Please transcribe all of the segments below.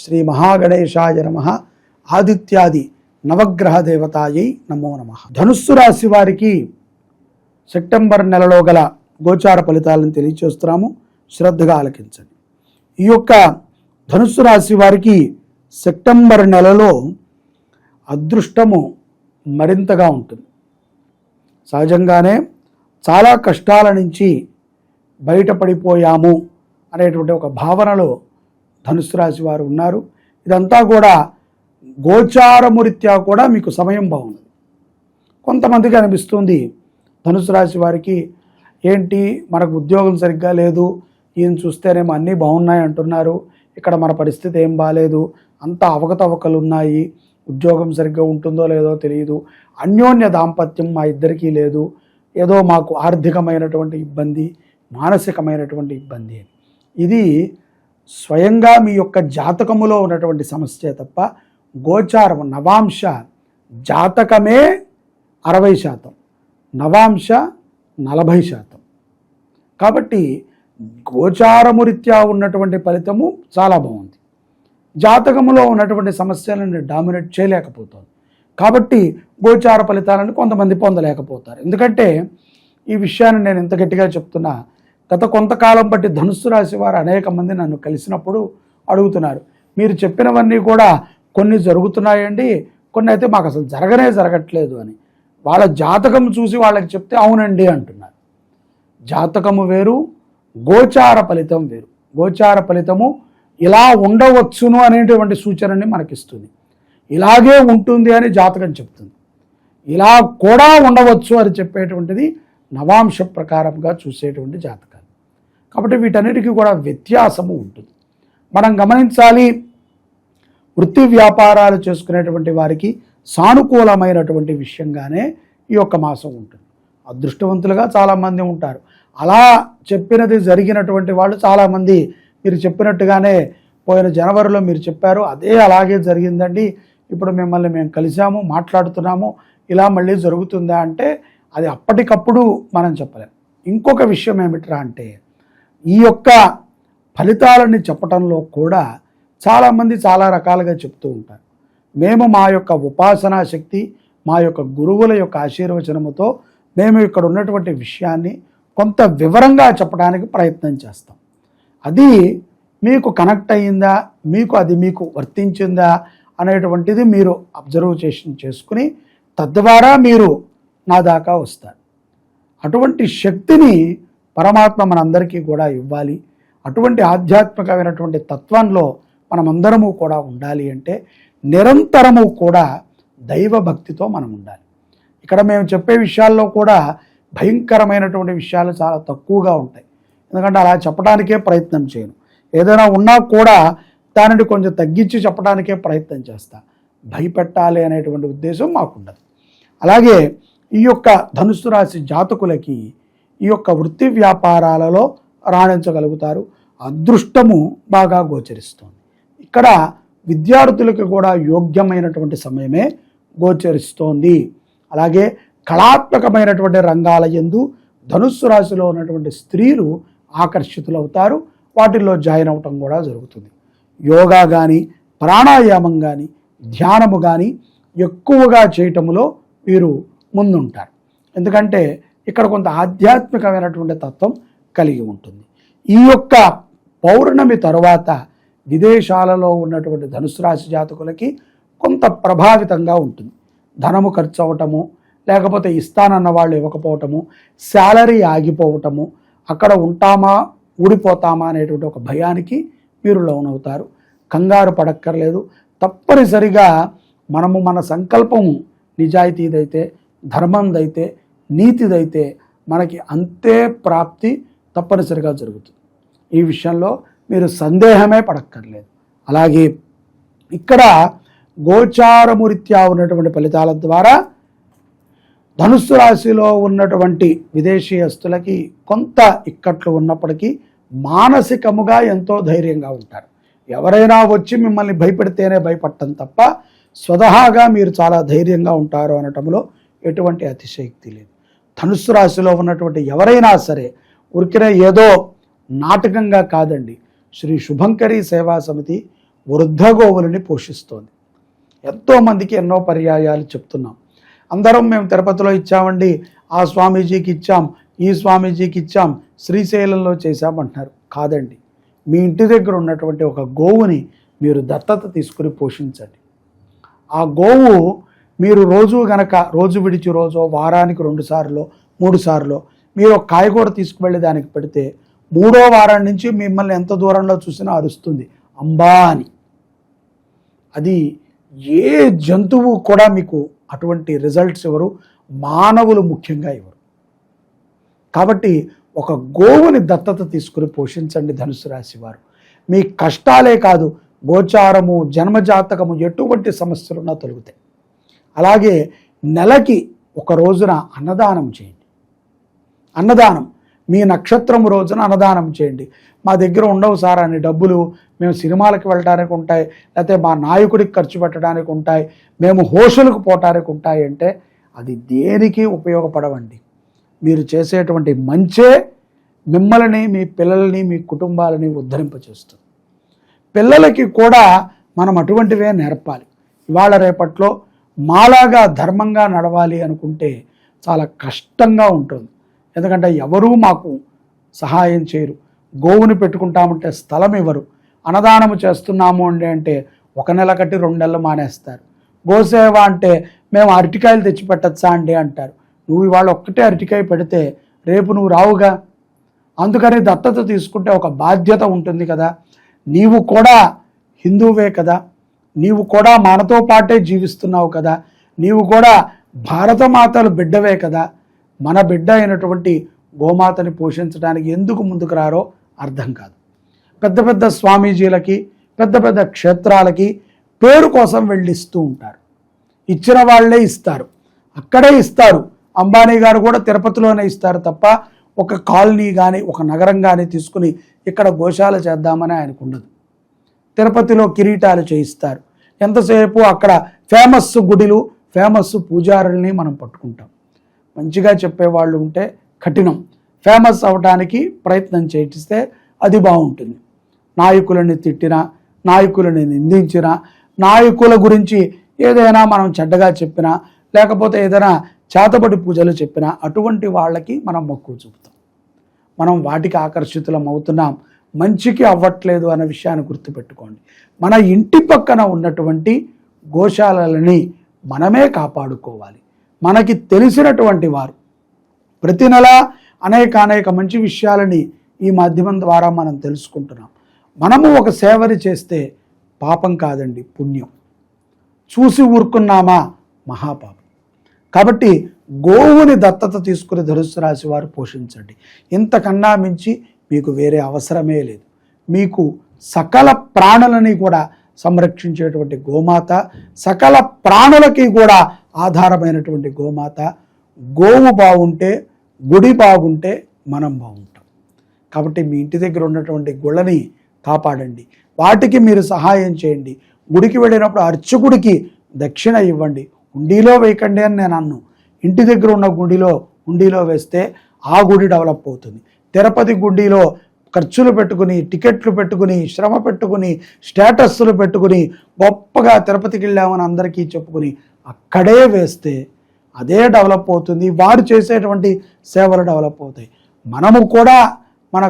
శ్రీ మహాగణేశాయ నమ. ఆదిత్యాది నవగ్రహ దేవతాయై నమో నమ. ధనుస్సు రాశి వారికి సెప్టెంబర్ నెలలో గల గోచార ఫలితాలను తెలియచేస్తున్నాము. శ్రద్ధగా ఆలకించండి. ఈ యొక్క ధనుస్సు రాశి వారికి సెప్టెంబర్ నెలలో అదృష్టము మరింతగా ఉంటుంది. సహజంగానే చాలా కష్టాల నుంచి బయటపడిపోయాము అనేటువంటి ఒక భావనలో ధనుసు రాశి వారు ఉన్నారు. ఇదంతా కూడా గోచారమురీత్యా కూడా మీకు సమయం బాగుంది. కొంతమందికి అనిపిస్తుంది ధనుసు రాశి వారికి ఏంటి మనకు ఉద్యోగం సరిగ్గా లేదు ఈయన చూస్తేనేమో అన్నీ బాగున్నాయి అంటున్నారు ఇక్కడ మన పరిస్థితి ఏం బాగాలేదు అంతా అవకతవకలు ఉన్నాయి ఉద్యోగం సరిగ్గా ఉంటుందో లేదో తెలియదు అన్యోన్య దాంపత్యం మా ఇద్దరికీ లేదు ఏదో మాకు ఆర్థికమైనటువంటి ఇబ్బంది మానసికమైనటువంటి ఇబ్బంది ఇది స్వయంగా మీ యొక్క జాతకములో ఉన్నటువంటి సమస్య తప్ప గోచారం నవాంశ జాతకమే అరవై శాతం. నవాంశ నలభై శాతం. కాబట్టి గోచారము రీత్యా ఉన్నటువంటి ఫలితము చాలా బాగుంది. జాతకములో ఉన్నటువంటి సమస్యలను డామినేట్ చేయలేకపోతుంది కాబట్టి గోచార ఫలితాలను కొంతమంది పొందలేకపోతారు. ఎందుకంటే ఈ విషయాన్ని నేను ఎంత గట్టిగా చెప్తున్నా గత కొంతకాలం బట్టి ధనుస్సు రాశి వారు అనేక మంది నన్ను కలిసినప్పుడు అడుగుతున్నారు. మీరు చెప్పినవన్నీ కూడా కొన్ని జరుగుతున్నాయండి కొన్ని అయితే మాకు అసలు జరగనే జరగట్లేదు అని. వాళ్ళ జాతకం చూసి వాళ్ళకి చెప్తే అవునండి అంటున్నారు. జాతకము వేరు గోచార ఫలితం వేరు. గోచార ఫలితము ఇలా ఉండవచ్చును అనేటువంటి సూచనని మనకిస్తుంది. ఇలాగే ఉంటుంది అని జాతకం చెప్తుంది. ఇలా కూడా ఉండవచ్చు అని చెప్పేటువంటిది నవాంశ ప్రకారంగా చూసేటువంటి జాతకం. కాబట్టి వీటన్నిటికీ కూడా వ్యత్యాసము ఉంటుంది. మనం గమనించాలి వృత్తి వ్యాపారాలు చేసుకునేటువంటి వారికి సానుకూలమైనటువంటి విషయంగానే ఈ యొక్క మాసం ఉంటుంది. అదృష్టవంతులుగా చాలామంది ఉంటారు. అలా చెప్పినది జరిగినటువంటి వాళ్ళు చాలామంది మీరు చెప్పినట్టుగానే పోయిన జనవరిలో మీరు చెప్పారు అదే అలాగే జరిగిందండి. ఇప్పుడు మిమ్మల్ని మేము కలిసాము మాట్లాడుతున్నాము ఇలా మళ్ళీ జరుగుతుందా అంటే అది అప్పటికప్పుడు మనం చెప్పలేం. ఇంకొక విషయం ఏమిట్రా అంటే ఈ యొక్క ఫలితాలని చెప్పటంలో కూడా చాలామంది చాలా రకాలుగా చెప్తూ ఉంటారు. మేము మా యొక్క ఉపాసనా శక్తి మా యొక్క గురువుల యొక్క ఆశీర్వచనముతో మేము ఇక్కడ ఉన్నటువంటి విషయాన్ని కొంత వివరంగా చెప్పడానికి ప్రయత్నం చేస్తాం. అది మీకు కనెక్ట్ అయ్యిందా మీకు అది మీకు వర్తించిందా అనేటువంటిది మీరు అబ్జర్వేషన్ చేసుకుని తద్వారా మీరు నా దాకా వస్తారు. అటువంటి శక్తిని పరమాత్మ మనందరికీ కూడా ఇవ్వాలి. అటువంటి ఆధ్యాత్మికమైనటువంటి తత్వంలో మనమందరము కూడా ఉండాలి అంటే నిరంతరము కూడా దైవ భక్తితో మనం ఉండాలి. ఇక్కడ మేము చెప్పే విషయాల్లో కూడా భయంకరమైనటువంటి విషయాలు చాలా తక్కువగా ఉంటాయి. ఎందుకంటే అలా చెప్పడానికే ప్రయత్నం చేయను. ఏదైనా ఉన్నా కూడా దానిని కొంచెం తగ్గించి చెప్పడానికే ప్రయత్నం చేస్తా. భయపెట్టాలి అనేటువంటి ఉద్దేశం మాకుండదు. అలాగే ఈ యొక్క ధనుసు రాశి జాతకులకి ఈ యొక్క వృత్తి వ్యాపారాలలో రాణించగలుగుతారు. అదృష్టము బాగా గోచరిస్తుంది. ఇక్కడ విద్యార్థులకు కూడా యోగ్యమైనటువంటి సమయమే గోచరిస్తోంది. అలాగే కళాత్మకమైనటువంటి రంగాల ఎందు ధనుస్సు రాశిలో ఉన్నటువంటి స్త్రీలు ఆకర్షితులవుతారు. వాటిల్లో జాయిన్ అవటం కూడా జరుగుతుంది. యోగా కానీ ప్రాణాయామం కానీ ధ్యానము కానీ ఎక్కువగా చేయటములో వీరు ముందుంటారు. ఎందుకంటే ఇక్కడ కొంత ఆధ్యాత్మికమైనటువంటి తత్వం కలిగి ఉంటుంది. ఈ యొక్క పౌర్ణమి తరువాత విదేశాలలో ఉన్నటువంటి ధనుసు రాశి జాతకులకి కొంత ప్రభావితంగా ఉంటుంది. ధనము ఖర్చు అవ్వటము లేకపోతే ఇస్తానన్న వాళ్ళు ఇవ్వకపోవటము శాలరీ ఆగిపోవటము అక్కడ ఉంటామా ఊడిపోతామా అనేటువంటి ఒక భయానికి మీరు లోనవుతారు. కంగారు పడక్కర్లేదు. తప్పనిసరిగా మనము మన సంకల్పము నిజాయితీదైతే ధర్మందైతే నీతిదైతే మనకి అంతే ప్రాప్తి తప్పనిసరిగా జరుగుతుంది. ఈ విషయంలో మీరు సందేహమే పడక్కర్లేదు. అలాగే ఇక్కడ గోచారమురిత్యా ఉన్నటువంటి ఫలితాల ద్వారా ధనుస్సు రాశిలో ఉన్నటువంటి విదేశీయస్తులకి కొంత ఇక్కట్లు ఉన్నప్పటికీ మానసికముగా ఎంతో ధైర్యంగా ఉంటారు. ఎవరైనా వచ్చి మిమ్మల్ని భయపెడితేనే భయపడటం తప్ప స్వతహాగా మీరు చాలా ధైర్యంగా ఉంటారు అనటంలో ఎటువంటి అతిశయక్తి లేదు. ధనుస్సు రాశిలో ఉన్నటువంటి ఎవరైనా సరే ఉరికిన ఏదో నాటకంగా కాదండి. శ్రీ శుభంకరి సేవా సమితి వృద్ధ గోవులని పోషిస్తోంది. ఎంతోమందికి ఎన్నో పర్యాయాలు చెప్తున్నాం. అందరం మేము తిరుపతిలో ఇచ్చామండి. ఆ స్వామీజీకి ఇచ్చాం. ఈ స్వామీజీకి ఇచ్చాం. శ్రీశైలంలో చేశామంటున్నారు. కాదండి. మీ ఇంటి దగ్గర ఉన్నటువంటి ఒక గోవుని మీరు దత్తత తీసుకుని పోషించండి. ఆ గోవు మీరు రోజు గనక రోజు విడిచి రోజు వారానికి రెండు సార్లు మూడు సార్లు మీరు ఒక కాయగూర తీసుకువెళ్ళి దానికి పెడితే మూడో వారం నుంచి మిమ్మల్ని ఎంత దూరంలో చూసినా అరుస్తుంది. అంబా అని. అది ఏ జంతువు కూడా మీకు అటువంటి రిజల్ట్స్ ఇవ్వరు. మానవులు ముఖ్యంగా ఇవ్వరు. కాబట్టి ఒక గోవుని దత్తత తీసుకుని పోషించండి ధనుసు రాశి వారు. మీ కష్టాలే కాదు గోచారము జన్మజాతకము ఎటువంటి సమస్యలున్నా తొలుగుతాయి. అలాగే నెలకి ఒక రోజున అన్నదానం చేయండి. అన్నదానం. మీ నక్షత్రం రోజున అన్నదానం చేయండి. మా దగ్గర ఉండవు సార్ అని డబ్బులు. మేము సినిమాలకు వెళ్ళడానికి ఉంటాయి. లేకపోతే మా నాయకుడికి ఖర్చు పెట్టడానికి ఉంటాయి. మేము హోషులకు పోవటానికి ఉంటాయి అంటే అది దేనికి ఉపయోగపడవండి? మీరు చేసేటువంటి మంచే మిమ్మల్ని మీ పిల్లల్ని మీ కుటుంబాలని ఉద్ధరింపచేస్తుంది. పిల్లలకి కూడా మనం అటువంటివే నేర్పాలి. ఇవాళ రేపట్లో మాలాగా ధర్మంగా నడవాలి అనుకుంటే చాలా కష్టంగా ఉంటుంది. ఎందుకంటే ఎవరూ మాకు సహాయం చేయరు. గోవుని పెట్టుకుంటామంటే స్థలం ఇవ్వరు. అన్నదానము చేస్తున్నాము అండి అంటే ఒక నెల కట్టి రెండు నెలలు మానేస్తారు. గోసేవ అంటే మేము అరటికాయలు తెచ్చి పెట్టచ్చా అండి అంటారు. నువ్వు ఇవాళ ఒక్కటే అరటికాయ పెడితే రేపు నువ్వు రావుగా? అందుకని దత్తత తీసుకుంటే ఒక బాధ్యత ఉంటుంది కదా. నీవు కూడా హిందువే కదా? నీవు కూడా మనతో పాటే జీవిస్తున్నావు కదా. నీవు కూడా భారతమాతలు బిడ్డవే కదా. మన బిడ్డ అయినటువంటి గోమాతని పోషించడానికి ఎందుకు ముందుకు రారో అర్థం కాదు. పెద్ద పెద్ద స్వామీజీలకి పెద్ద పెద్ద క్షేత్రాలకి పేరు కోసం వెళ్ళిస్తూ ఉంటారు. ఇచ్చిన వాళ్ళే ఇస్తారు. అక్కడే ఇస్తారు. అంబానీ గారు కూడా తిరుపతిలోనే ఇస్తారు తప్ప ఒక కాలనీ కానీ ఒక నగరం కానీ తీసుకుని ఇక్కడ గోశాల చేద్దామని ఆయనకు ఉండదు. తిరుపతిలో కిరీటాలు చేయిస్తారు. ఎంతసేపు అక్కడ ఫేమస్ గుడిలు ఫేమస్ పూజారుల్ని మనం పట్టుకుంటాం. మంచిగా చెప్పేవాళ్ళు ఉంటే కఠినం. ఫేమస్ అవడానికి ప్రయత్నం చేయిస్తే అది బాగుంటుంది. నాయకులని తిట్టినా నాయకులని నిందించినా నాయకుల గురించి ఏదైనా మనం చెడ్డగా చెప్పినా లేకపోతే ఏదైనా చేతబడి పూజలు చెప్పినా అటువంటి వాళ్ళకి మనం మక్కువ చూపుతాం. మనం వాటికి ఆకర్షితులం అవుతున్నాం. మంచికి అవ్వట్లేదు అనే విషయాన్ని గుర్తుపెట్టుకోండి. మన ఇంటి పక్కన ఉన్నటువంటి గోశాలని మనమే కాపాడుకోవాలి. మనకి తెలిసినటువంటి వారు ప్రతి నెల అనేక అనేక మంచి విషయాలని ఈ మాధ్యమం ద్వారా మనం తెలుసుకుంటున్నాం. మనము ఒక సేవని చేస్తే పాపం కాదండి పుణ్యం. చూసి ఊరుకున్నామా? మహాపాపం. కాబట్టి గోవుని దత్తత తీసుకుని ధనుసు రాశి వారు పోషించండి. ఇంతకన్నా మించి మీకు వేరే అవసరమే లేదు. మీకు సకల ప్రాణులని కూడా సంరక్షించేటువంటి గోమాత సకల ప్రాణులకి కూడా ఆధారమైనటువంటి గోమాత గోవు బాగుంటే గుడి బాగుంటే మనం బాగుంటాం. కాబట్టి మీ ఇంటి దగ్గర ఉన్నటువంటి గుళ్ళని కాపాడండి. వాటికి మీరు సహాయం చేయండి. గుడికి వెళ్ళినప్పుడు అర్చకుడికి దక్షిణ ఇవ్వండి. హుండీలో వేయకండి అని నేను అన్ను. ఇంటి దగ్గర ఉన్న గుడిలో హుండీలో వేస్తే ఆ గుడి డెవలప్ అవుతుంది. తిరుపతి గుడ్డిలో ఖర్చులు పెట్టుకుని టికెట్లు పెట్టుకుని శ్రమ పెట్టుకుని స్టేటస్లు పెట్టుకుని గొప్పగా తిరుపతికి వెళ్ళామని అందరికీ చెప్పుకుని అక్కడే వేస్తే అదే డెవలప్ అవుతుంది. వారు చేసేటువంటి సేవలు డెవలప్ అవుతాయి. మనము కూడా మన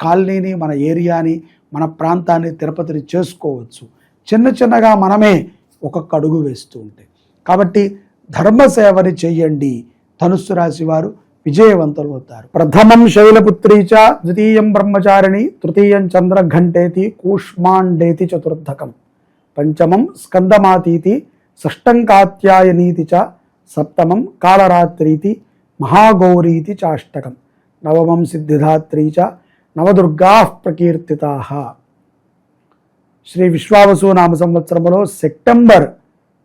కాలనీని మన ఏరియాని మన ప్రాంతాన్ని తిరుపతిని చేసుకోవచ్చు. చిన్న చిన్నగా మనమే ఒక్కొక్క అడుగు వేస్తూ ఉంటాయి. కాబట్టి ధర్మ సేవని చెయ్యండి ధనుస్సు రాశి వారు విజయవంతులవుతారు. ప్రథమం శైలపుత్రీ చ ద్వితీయం బ్రహ్మచారిణి తృతీయం చంద్రఘంటేతి కూష్మాండేతి చతుర్థకం. పంచమం స్కందమాతీతి షష్టం కాత్యాయనీతి చ సప్తమం కాళరాత్రీతి మహాగౌరీతి చాష్టకం. నవమం సిద్ధిధాత్రీ చ నవదుర్గా ప్రకీర్తితా. శ్రీ విశ్వావసు నామ సంవత్సరంలో సెప్టెంబర్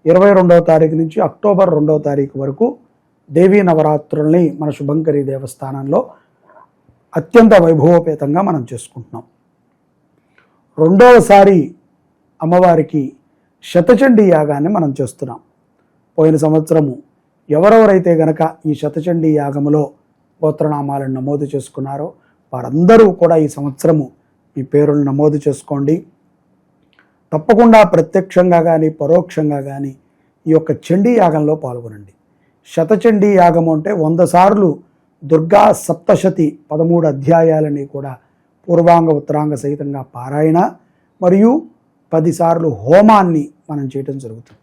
ఇరవై రెండవ తారీఖు నుంచి అక్టోబర్ రెండవ తారీఖు వరకు దేవీ నవరాత్రుల్ని మన శుభంకరి దేవస్థానంలో అత్యంత వైభవోపేతంగా మనం చేసుకుంటున్నాం. రెండవసారి అమ్మవారికి శతచండీ యాగాన్ని మనం చేస్తున్నాం. పోయిన సంవత్సరము ఎవరెవరైతే గనక ఈ శతచండీ యాగములో గోత్రనామాలను నమోదు చేసుకున్నారో వారందరూ కూడా ఈ సంవత్సరము మీ పేరును నమోదు చేసుకోండి. తప్పకుండా ప్రత్యక్షంగా కానీ పరోక్షంగా కానీ ఈ యొక్క చండీ యాగంలో పాల్గొనండి. శతచండీ యాగము అంటే వంద సార్లు దుర్గా సప్తశతి పదమూడు అధ్యాయాలని కూడా పూర్వాంగ ఉత్తరాంగ సహితంగా పారాయణ మరియు పదిసార్లు హోమాన్ని మనం చేయటం జరుగుతుంది.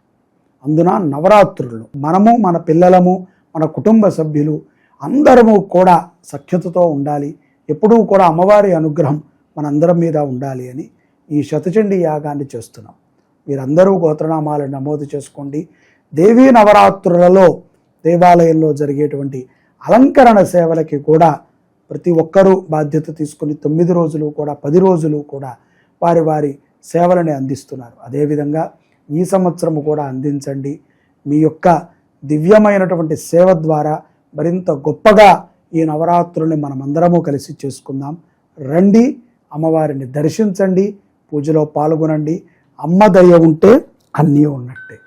అందున నవరాత్రులు మనము మన పిల్లలము మన కుటుంబ సభ్యులు అందరము కూడా సఖ్యతతో ఉండాలి. ఎప్పుడూ కూడా అమ్మవారి అనుగ్రహం మనందరం మీద ఉండాలి అని ఈ శతచండీ యాగాన్ని చేస్తున్నాం. మీరందరూ గోత్రనామాలు నమోదు చేసుకోండి. దేవీ నవరాత్రులలో దేవాలయంలో జరిగేటువంటి అలంకరణ సేవలకి కూడా ప్రతి ఒక్కరూ బాధ్యత తీసుకుని తొమ్మిది రోజులు కూడా పది రోజులు కూడా వారి వారి సేవలని అందిస్తున్నారు. అదేవిధంగా ఈ సంవత్సరము కూడా అందించండి. మీ యొక్క దివ్యమైనటువంటి సేవ ద్వారా మరింత గొప్పగా ఈ నవరాత్రుల్ని మనమందరము కలిసి చేసుకుందాం. రండి అమ్మవారిని దర్శించండి పూజలో పాల్గొనండి. అమ్మ దయ ఉంటే అన్నీ ఉన్నట్టే.